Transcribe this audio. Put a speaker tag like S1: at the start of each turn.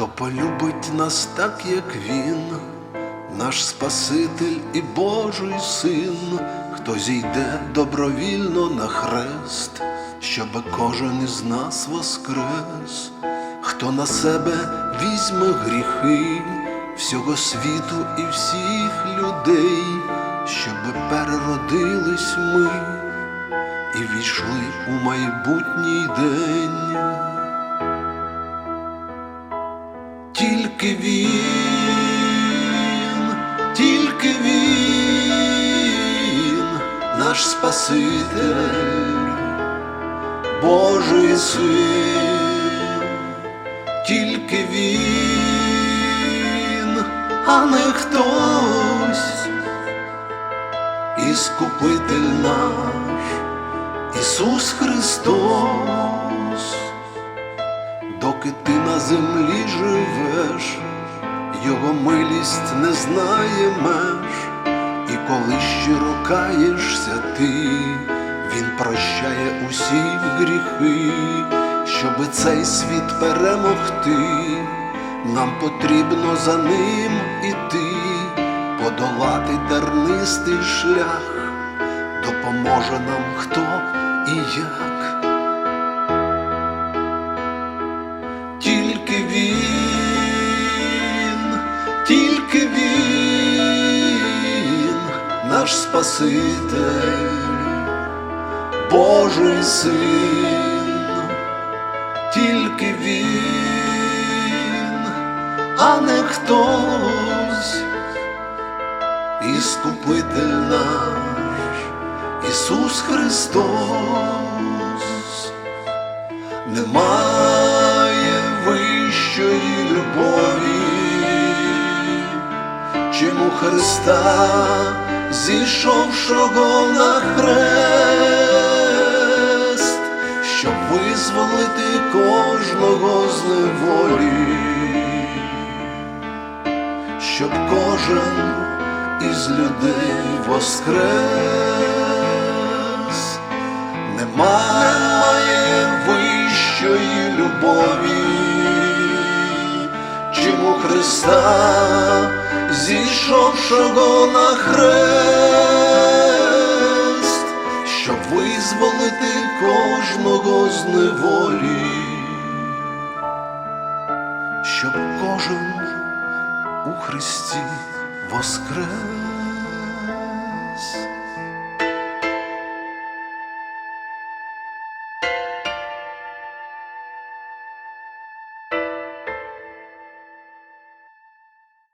S1: Хто полюбить нас так, як він, наш Спаситель і Божий син, хто зійде добровільно на хрест, щоб кожен із нас воскрес, хто на себе візьме гріхи всього світу і всіх людей, щоб переродились ми і війшли у майбутній день. Тільки він, тільки він, наш Спаситель, Божий син, тільки він, а не хтось, Іскупитель наш, Ісус Христос на землі живеш, Його милість не знає меж, і коли щиро каєшся ти, Він прощає усі гріхи, щоби цей світ перемогти, нам потрібно за ним іти, подолати тернистий шлях, допоможе нам хто і як. Спаситель, Божий син, тільки він, а не хтось, Іскупитель наш, Ісус Христос. Немає вищої любові, чим у Христа, зійшовшого на хрест, щоб визволити кожного з неволі, щоб кожен із людей воскрес. Немає зійшовшого на хрест, щоб визволити кожного з неволі, щоб кожен у Христі воскрес.